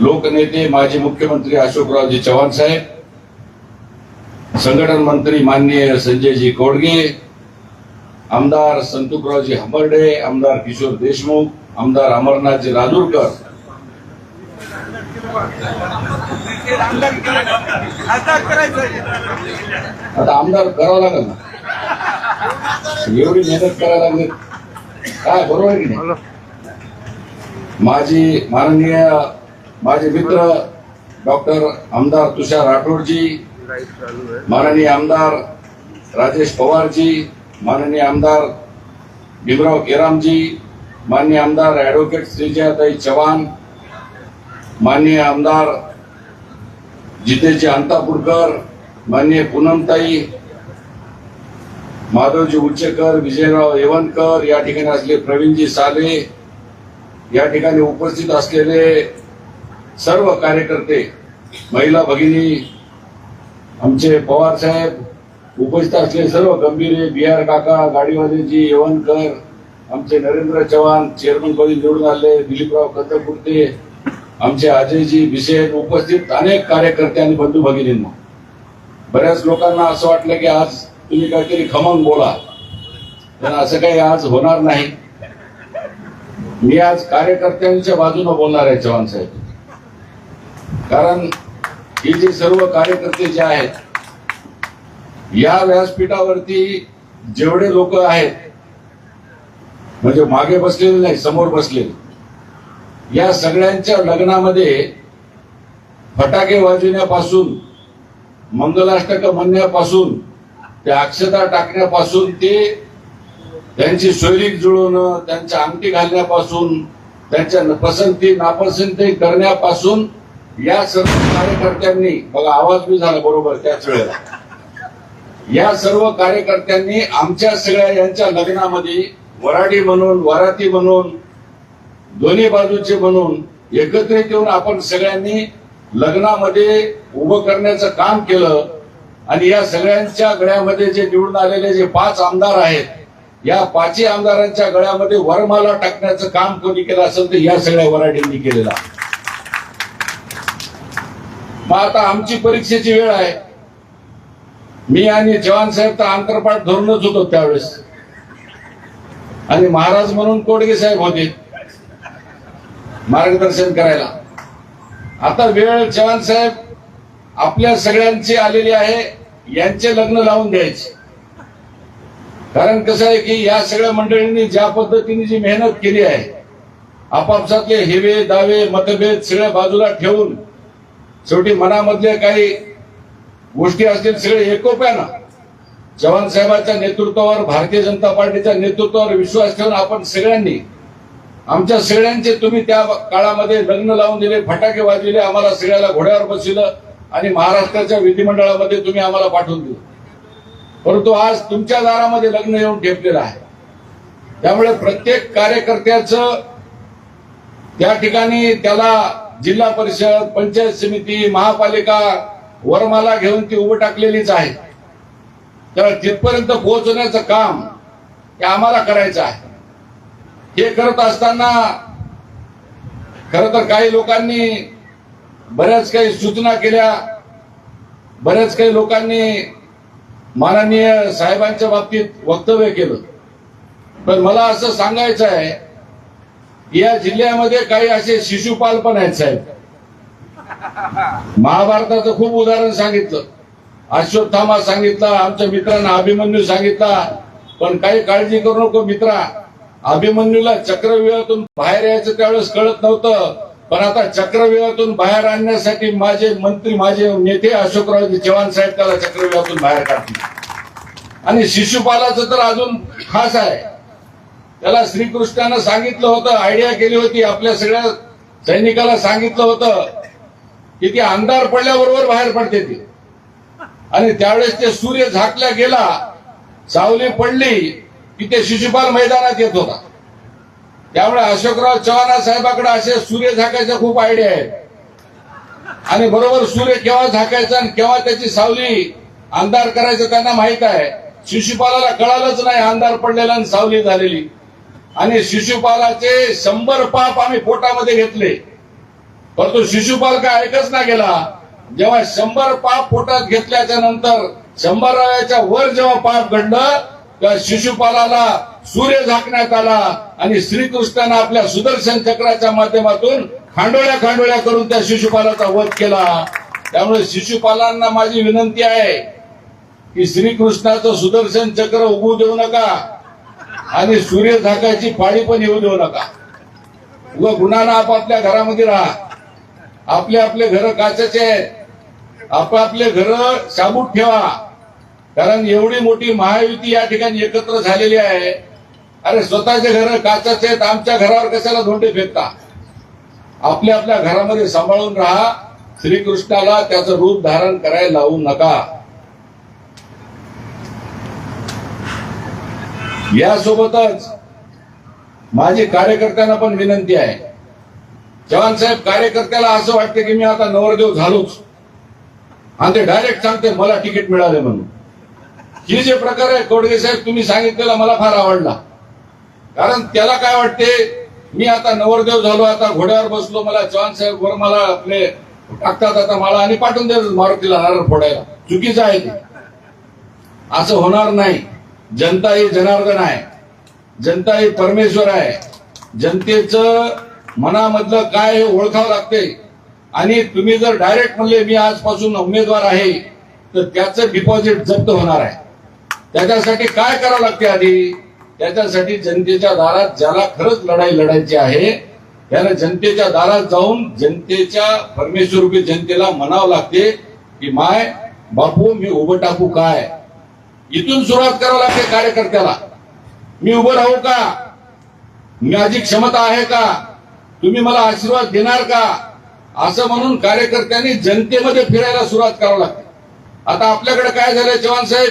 लोकनेते माजी मुख्यमंत्री अशोकरावजी चव्हाण साहेब संघटन मंत्री माननीय संजयजी कोडगे आमदार संतुकरावजी हंबर्डे आमदार किशोर देशमुख आमदार अमरनाथजी राजूरकर. आता आमदार करावं लागेल ना? एवढी मेहनत करायला लागली. काय बरोबर की नाही? माझी माननीय माझे मित्र डॉक्टर आमदार तुषार राठोडजी माननीय आमदार राजेश पवारजी माननीय आमदार भीमराव केरामजी माननीय आमदार ॲडव्होकेट श्रीजयाताई चव्हाण माननीय आमदार जितेजी अंतापूरकर माननीय पूनमताई माधवजी उच्चेकर विजयराव येवनकर या ठिकाणी असले प्रवीणजी साले या ठिकाणी उपस्थित असलेले सर्व कार्यकर्ते महिला भगिनी आमचे पवार साहेब उपस्थित असले सर्व गंभीरे बी आर काका गाडीवाजेजी येवनकर आमचे नरेंद्र चव्हाण चेअरमन पदी निवडून आले दिलीपराव कंदपुर्ते आमचे अजयजी बिसेन उपस्थित अनेक कार्यकर्ते आणि बंधू भगिनींना. बऱ्याच लोकांना असं वाटलं की आज तुम्ही काहीतरी खमंग बोला. पण असं काही आज होणार नाही. मी आज कार्यकर्त्यांच्या बाजूने बोलणार आहे चव्हाण साहेब. कारण ही जी सर्व कार्यकर्ते जे आहेत या व्यासपीठावरती जेवढे लोक आहेत म्हणजे मागे बसलेले नाही समोर बसलेले या सगळ्यांच्या लग्नामध्ये फटाके वाजविण्यापासून मंगलाष्टक म्हणण्यापासून ते अक्षता टाकण्यापासून ते त्यांची शैली जुळवणं त्यांच्या अंगठी घालण्यापासून त्यांच्या पसंती नापसंती करण्यापासून या सर्व कार्यकर्त्यांनी बघा आवाज बी झाला बरोबर त्याच वेळेला. या सर्व कार्यकर्त्यांनी आमच्या सगळ्या यांच्या लग्नामध्ये वराडी म्हणून वराती म्हणून दोन्ही बाजूचे म्हणून एकत्रित येऊन आपण सगळ्यांनी लग्नामध्ये उभं करण्याचं काम केलं आणि या सगळ्यांच्या गळ्यामध्ये जे निवडून आलेले जे पाच आमदार आहेत या पाचही आमदारांच्या गळ्यामध्ये वरमाला टाकण्याचं काम कोणी केलं असेल तर या सगळ्या वराडींनी केलेलं आहे. मग आता आमची परीक्षेची वेळ आहे. मी आणि जवान साहेब तर आंतरपाठ धरूनच होतो त्यावेळेस. आणि महाराज म्हणून कोडगे साहेब होते. मार्गदर्शन करायला. आता वेळ जवान साहेब आपल्या सगळ्यांची आलेली आहे. यांचे लग्न लावून द्यायचे कारण कसं आहे की या सगळ्या मंडळींनी ज्या पद्धतीने जी मेहनत केली आहे आपापसातले हेवे दावे मतभेद सगळ्या बाजूला ठेवून शेवटी मनामधले काही गोष्टी असतील सगळे एकोप्यानं चव्हाण साहेबांच्या नेतृत्वावर भारतीय जनता पार्टीच्या नेतृत्वावर विश्वास ठेवून आपण सगळ्यांनी आमच्या सगळ्यांचे तुम्ही त्या काळामध्ये लग्न लावून दिले फटाके वाजविले आम्हाला सगळ्याला घोड्यावर बसविलं आणि महाराष्ट्राच्या विधिमंडळामध्ये तुम्ही आम्हाला पाठवून दिलं. परंतु आज तुमच्या दारामध्ये लग्न येऊन ठेपलेलं आहे. त्यामुळे प्रत्येक कार्यकर्त्याचं त्या ठिकाणी त्याला जिल्हा परिषद पंचायत समिती महापालिका वरमाला घेऊन ती उभं टाकलेलीच आहे. तर तिथपर्यंत पोहोचवण्याचं काम हे आम्हाला करायचं आहे. हे करत असताना खर तर काही लोकांनी बऱ्याच काही सूचना केल्या. बऱ्याच काही लोकांनी माननीय साहेबांच्या बाबतीत वक्तव्य केलं. पण मला असं सांगायचं आहे या जिल्ह्यामध्ये काही असे शिशुपाल पण आहेत साहेब. महाभारताचं खूप उदाहरण सांगितलं. अश्वत्थामा सांगितला आमच्या मित्रांना अभिमन्यू सांगितला. पण काही काळजी करू नको मित्रा. अभिमन्यूला चक्रव्यूहातून बाहेर यायचं त्यावेळेस कळत नव्हतं. पण आता चक्रव्यूहातून बाहेर आणण्यासाठी माझे मंत्री माझे नेते अशोकरावजी चव्हाण साहेब त्याला चक्रव्यूहातून बाहेर काढतील. आणि शिशुपालाचं तर अजून खास आहे. त्याला श्रीकृष्णानं सांगितलं होतं आयडिया केली होती आपल्या सगळ्या सैनिकाला सांगितलं होतं की ती अंधार पडल्याबरोबर बाहेर पडते ती. आणि त्यावेळेस ते सूर्य झाकल्या गेला सावली पडली की ते शिशुपाल मैदानात येत होता. त्यामुळे अशोकराव चव्हाण साहेबाकडे असे सूर्य झाकायचा खूप आयडिया आहेत आणि बरोबर सूर्य केव्हा झाकायचा आणि केव्हा त्याची सावली अंधार करायचं त्यांना माहीत आहे. शिशुपालाला कळालंच नाही अंधार पडलेला आणि सावली झालेली. आणि शिशुपालाचे शंभर पाप आम्ही पोटामध्ये घेतले. परंतु शिशुपाल काय ऐकच ना गेला. जेव्हा शंभर पाप पोटात घेतल्याच्या नंतर शंभराव्याच्या वर जेव्हा पाप घडलं तेव्हा शिशुपालाला सूर्य झाकण्यात आला आणि श्रीकृष्णानं आपल्या सुदर्शन चक्राच्या माध्यमातून खांडोळ्या खांडोळ्या करून त्या शिशुपालाचा वध केला. त्यामुळे शिशुपालांना माझी विनंती आहे की श्रीकृष्णाचं सुदर्शन चक्र उभू देऊ नका. आणि सूर्य झाकायची पाळी पण येऊ देऊ नका. उगा गुणांना आपापल्या घरामध्ये राहा. आपले आपले घर काचाचे आहेत. आपापले घर साबूत ठेवा. कारण एवढी मोठी महायुती या ठिकाणी एकत्र झालेली आहे. अरे स्वतःचे घर काचाचे आहेत आमच्या घरावर कशाला धोंडे फेकता? आपल्या आपल्या घरामध्ये सांभाळून राहा. श्रीकृष्णाला त्याचं रूप धारण करायला लावू नका. यासोबतच माझी कार्यकर्त्यांना पण विनंती आहे. जवान साहेब कार्यकर्त्याला असं वाटतं की मी आता नवरदेव झालोच. आणि ते डायरेक्ट सांगते मला तिकीट मिळाले म्हणून. हे जे प्रकार आहे कोडगे साहेब तुम्ही सांगितलेला मला फार आवडला. कारण त्याला काय वाटते मी आता नवरदेव झालो आता घोड्यावर बसलो मला जवान साहेब वर मला आपले टाकतात आता मला आणि पाठवून द्या मारुतीला नारळ फोडायला. चुकीचं आहे ते. असं होणार नाही. जनता ही जनार्दन आहे. जनता ही परमेश्वर आहे. जनतेचं मनामधलं काय हे ओळखावं लागते. आणि तुम्ही जर डायरेक्ट म्हणले मी आजपासून उमेदवार आहे तर त्याचं डिपॉझिट जप्त होणार आहे. त्याच्यासाठी काय करावं लागते आधी? त्याच्यासाठी जनतेच्या दारात ज्याला खरंच लढाई लढायची आहे त्यानं जनतेच्या दारात जाऊन जनतेच्या परमेश्वरूपी जनतेला म्हणावं लागते की माय बापू मी उभं टाकू काय? इथून सुरुवात करावं लागते कार्यकर्त्याला. मी उभं राहू का? माझी क्षमता आहे का? तुम्ही मला आशीर्वाद देणार का? असं म्हणून कार्यकर्त्यांनी जनतेमध्ये फिरायला सुरुवात करावं लागते. आता आपल्याकडे काय झालंय चव्हाण साहेब?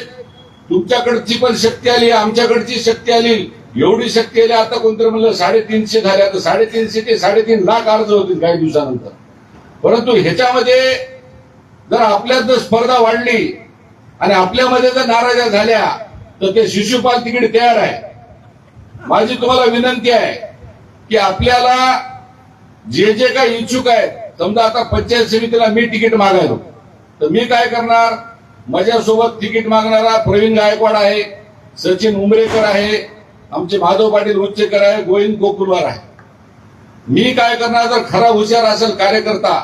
तुमच्याकडची पण शक्ती आली आमच्याकडची शक्ती आली. एवढी शक्ती आली आता कोणतरी म्हणलं साडेतीनशे झाले आता साडेतीनशे ते साडेतीन लाख अर्ज होतील काही दिवसानंतर. परंतु ह्याच्यामध्ये जर आपल्यात जर स्पर्धा वाढली आणि आपल्यामध्ये जर नाराजा झाल्या तर ते शिशुपाल तिकीट तयार आहे. माझी तुम्हाला विनंती आहे की आपल्याला जे जे काही इच्छुक आहेत समजा आता पंचायत समितीला मी तिकीट मागायलो तर मी काय करणार? माझ्यासोबत तिकीट मागणारा प्रवीण गायकवाड आहे सचिन उमरेकर आहे आमचे माधव पाटील उच्चेकर आहे गोविंद गोकुलवार आहे. मी काय करणार? जर खरा हुशार असेल कार्यकर्ता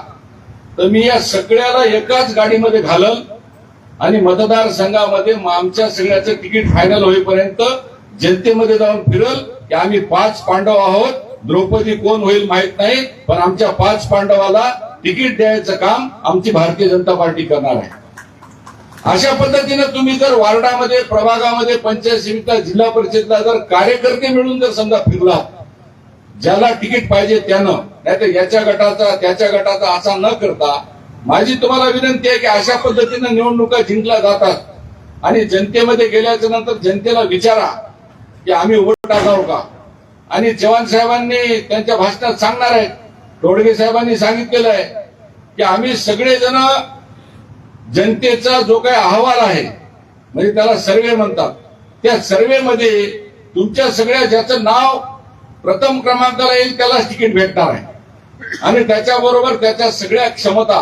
तर मी या सगळ्याला एकाच गाडीमध्ये घालल आणि मतदारसंघामध्ये म- आमच्या सगळ्याचं तिकीट फायनल होईपर्यंत जनतेमध्ये जाऊन फिरल की आम्ही पाच पांडव आहोत. द्रौपदी कोण होईल माहीत नाही पण आमच्या पाच पांडवाला तिकीट द्यायचं काम आमची भारतीय जनता पार्टी करणार आहे. अशा पद्धतीनं तुम्ही जर वार्डामध्ये प्रभागामध्ये पंचायत समितीला जिल्हा परिषदला जर कार्यकर्ते मिळून जर समजा फिरला ज्याला तिकीट पाहिजे त्यानं नाहीतर याच्या गटाचा त्याच्या गटाचा असा न करता माझी तुम्हाला विनंती आहे की अशा पद्धतीनं निवडणुका जिंकल्या जातात आणि जनतेमध्ये गेल्याच्यानंतर जनतेला विचारा की आम्ही वोट टाकाव का? आणि चव्हाण साहेबांनी त्यांच्या भाषणात सांगणार आहेत टोडगे साहेबांनी सांगितलेलं आहे की आम्ही सगळेजण जनतेचा जो काही अहवाल आहे म्हणजे त्याला सर्वे म्हणतात त्या सर्वेमध्ये तुमच्या सगळ्या ज्याचं नाव प्रथम क्रमांकाला येईल त्यालाच तिकीट भेटणार आहे. आणि त्याच्याबरोबर त्याच्या सगळ्या क्षमता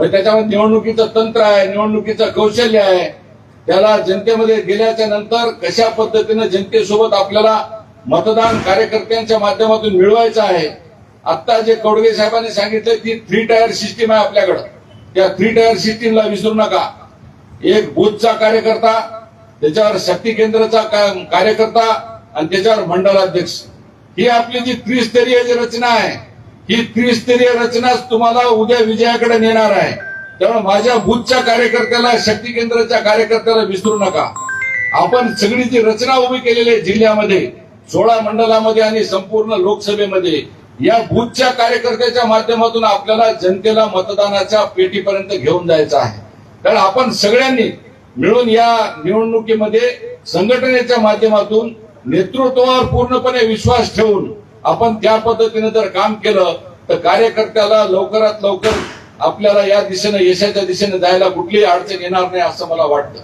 म्हणजे त्याच्यामध्ये निवडणुकीचं तंत्र आहे निवडणुकीचं कौशल्य आहे. त्याला जनतेमध्ये गेल्याच्यानंतर कशा पद्धतीनं जनतेसोबत आपल्याला मतदान कार्यकर्त्यांच्या माध्यमातून मिळवायचं आहे आता जे कौडगे साहेबांनी सांगितलं ती थ्री टायर सिस्टीम आहे आपल्याकडं. त्या थ्री टायर सिस्टीमला विसरू नका. एक बूथचा कार्यकर्ता त्याच्यावर शक्ती केंद्राचा का- कार्यकर्ता आणि त्याच्यावर मंडलाध्यक्ष ही आपली जी त्रिस्तरीय जी रचना आहे ही त्रिस्तरीय रचनाच तुम्हाला उद्या विजयाकडे नेणार आहे. त्यामुळे माझ्या बुथच्या कार्यकर्त्याला शक्ती केंद्राच्या कार्यकर्त्याला विसरू नका. आपण सगळी जी रचना उभी केलेली आहे जिल्ह्यामध्ये सोळा मंडळामध्ये आणि संपूर्ण लोकसभेमध्ये या बुथच्या कार्यकर्त्याच्या माध्यमातून आपल्याला जनतेला मतदानाच्या पेटीपर्यंत घेऊन जायचं आहे. कारण आपण सगळ्यांनी मिळून या निवडणुकीमध्ये संघटनेच्या माध्यमातून नेतृत्वावर पूर्णपणे विश्वास ठेवून आपण त्या पद्धतीने जर काम केलं तर कार्यकर्त्याला लवकरात लवकर आपल्याला या दिशेने यशाच्या दिशेने जायला कुठलीही अडचण येणार नाही असं मला वाटतं.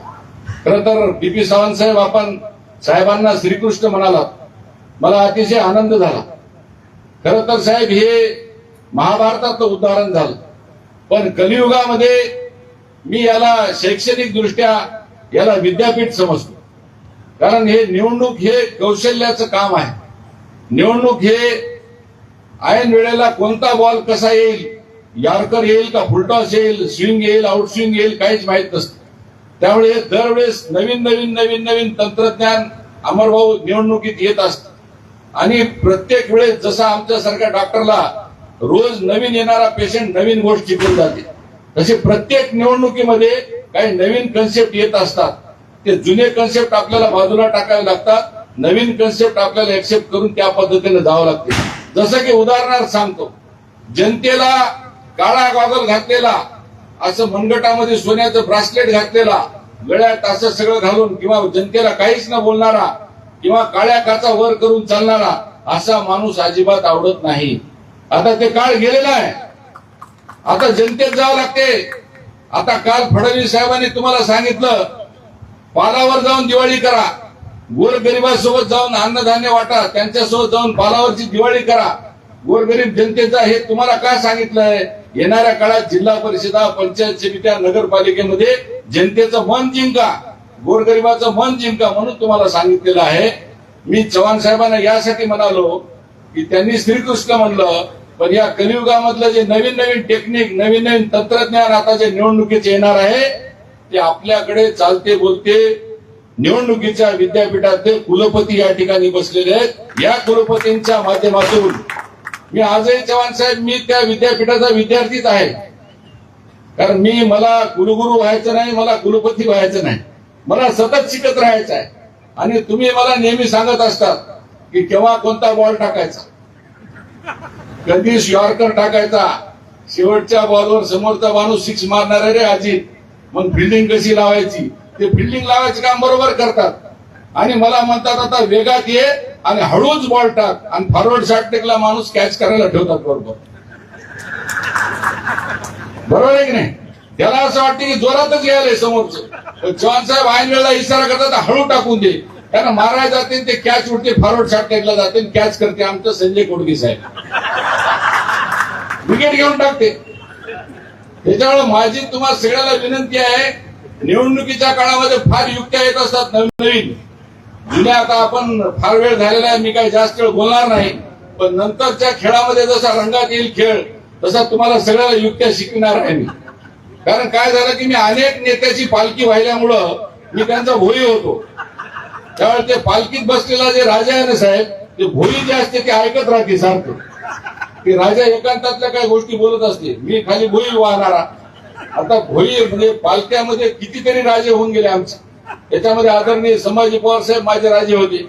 खरं तर बीपी सावंत साहेब आपण साहेबांना श्रीकृष्ण म्हणालात. मला अतिशय आनंद झाला. खरं तर साहेब हे महाभारतातलं उदाहरण झालं. पण कलियुगामध्ये मी याला शैक्षणिक दृष्ट्या याला विद्यापीठ समजतो. कारण हे निवडणूक हे कौशल्याचं काम आहे. निवडणूक हे ऐन वेळेला कोणता बॉल कसा येईल? यार्कर येईल का फुलटॉस येईल? स्विंग येईल आउटस्विंग येईल काहीच माहीत नसतं. त्यामुळे दरवेळेस नवीन नवीन नवीन नवीन तंत्रज्ञान अमरभाऊ निवडणुकीत येत असत. आणि प्रत्येक वेळेस जसा आमच्यासारख्या डॉक्टरला रोज नवीन येणारा पेशंट नवीन गोष्ट शिकून जाते. तसे प्रत्येक निवडणुकीमध्ये काही नवीन कन्सेप्ट येत असतात. ते जुने कन्सेप्ट आपल्याला बाजूला टाकावे लागतात. नवीन कन्सेप्ट आपल्याला एक्सेप्ट करून त्या पद्धतीने जावं लागते. जसं की उदाहरणार्थ सांगतो. जनतेला काळा गॉगल घातलेला असं मनगटामध्ये सोन्याचं ब्रासलेट घातलेला गळ्यात असं सगळं घालून किंवा जनतेला काहीच न बोलणारा किंवा काळ्या काचा वर करून चालणारा असा माणूस अजिबात आवडत नाही. आता ते काळ गेलेला आहे. आता जनतेत जावं लागते. आता काल फडणवीस साहेबांनी तुम्हाला सांगितलं पालावर जाऊन दिवाळी करा. गोरगरिबासोबत जाऊन अन्नधान्य वाटा त्यांच्यासोबत जाऊन पालावरची दिवाळी करा. गोरगरीब जनतेचा हे तुम्हाला काय सांगितलंय? येणाऱ्या काळात जिल्हा परिषदा पंचायत समित्या नगरपालिकेमध्ये जनतेचं मन जिंका. गोरगरिबाचं मन जिंका म्हणून तुम्हाला सांगितलेलं आहे. मी चव्हाण साहेबांना यासाठी म्हणालो की त्यांनी श्रीकृष्ण म्हणलं पण या कलियुगामधलं जे नवीन नवीन टेक्निक नवीन नवीन तंत्रज्ञान आता जे निवडणुकीचे येणार आहे ते आपल्याकडे चालते बोलते निवडणुकीच्या विद्यापीठातले कुलपती या ठिकाणी बसलेले आहेत. या कुलपतींच्या माध्यमातून मी आजही चव्हाण साहेब मी त्या विद्यापीठाचा विद्यार्थीच आहे. कारण मी मला कुलगुरू व्हायचं नाही मला कुलपती व्हायचं नाही. मला सतत शिकत राहायचं आहे. आणि तुम्ही मला नेहमी सांगत असतात की केव्हा कोणता बॉल टाकायचा? कधी यॉर्कर टाकायचा. शेवटच्या बॉलवर समोरचा माणूस सिक्स मारणार आहे रे अजित मग फिल्डिंग कशी लावायची? ते बिल्डिंग लावायचं काम बरोबर करतात. आणि मला म्हणतात आता वेगात ये आणि हळूच बॉल टाक. आणि फॉरवर्ड शॉट टेकला माणूस कॅच करायला ठेवतात बरोबर. बरोबर आहे की नाही? त्याला असं वाटतं की जोरातच यायला समोरचं. चव्हाण साहेब ऐन वेळेला इशारा करतात हळू टाकून दे. कारण मारायला जाते ते कॅच उठते फॉरवर्ड शॉट टेकला जाते कॅच करते आमचं संजय कोडगे साहेब. विकेट घेऊन टाकते. त्याच्यामुळे माझी तुम्हाला सगळ्याला विनंती आहे निवडणुकीच्या काळामध्ये फार युक्त्या येत असतात नवीन नवीन जुन्या आता आपण फार वेळ झालेला आहे मी काही जास्त वेळ बोलणार नाही. पण नंतरच्या खेळामध्ये जसा रंगात येईल खेळ तसा तुम्हाला सगळ्याला युक्त्या शिकणार आहे मी. कारण काय झालं की मी अनेक नेत्याची पालखी व्हायल्यामुळं मी त्यांचा भोई होतो. त्यावेळेस ते पालखीत बसलेला जे राजा आहे ना साहेब ते भोई जे असते ते ऐकत राहते सारखं. की राजा एकांतातल्या काही गोष्टी बोलत असते. मी खाली भोई वाहणारा. आता भोई म्हणजे पालख्यामध्ये कितीतरी राजे होऊन गेले आमचे. त्याच्यामध्ये आदरणीय संभाजी पवार साहेब माझे राजे होते.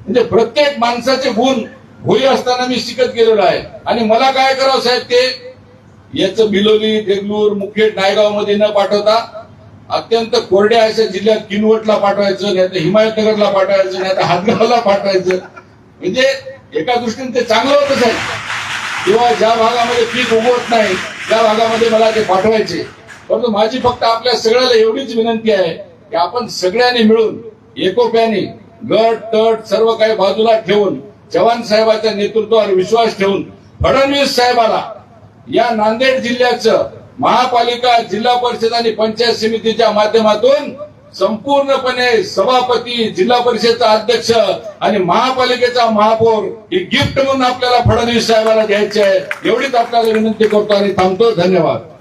म्हणजे प्रत्येक माणसाचे गुण भोई असताना मी शिकत गेलेलो आहे. आणि मला काय करावं साहेब ते? याचं बिलोली देगलूर मुखेड नायगावमध्ये न पाठवता अत्यंत कोरड्या अशा जिल्ह्यात किनवटला पाठवायचं नाही तर हिमायतनगरला पाठवायचं नाही तर हातगावला पाठवायचं. म्हणजे एका दृष्टीने ते चांगलं होतं साहेब. किंवा ज्या भागामध्ये पीक उगवत नाही त्या भागामध्ये मला ते पाठवायचे. परंतु माझी फक्त आपल्या सगळ्याला एवढीच विनंती आहे की आपण सगळ्यांनी मिळून एकोप्याने गट तट सर्व काही बाजूला ठेवून चव्हाण साहेबाच्या नेतृत्वावर विश्वास ठेवून फडणवीस साहेबाला या नांदेड जिल्ह्याचं महापालिका जिल्हा परिषद आणि पंचायत समितीच्या माध्यमातून संपूर्णपणे सभापती जिल्हा परिषदचा अध्यक्ष आणि महापालिकेचा महापौर ही गिफ्ट म्हणून आपल्याला फडणवीस साहेबाला द्यायची आहे. एवढीच आपल्याला विनंती करतो आणि थांबतो. धन्यवाद.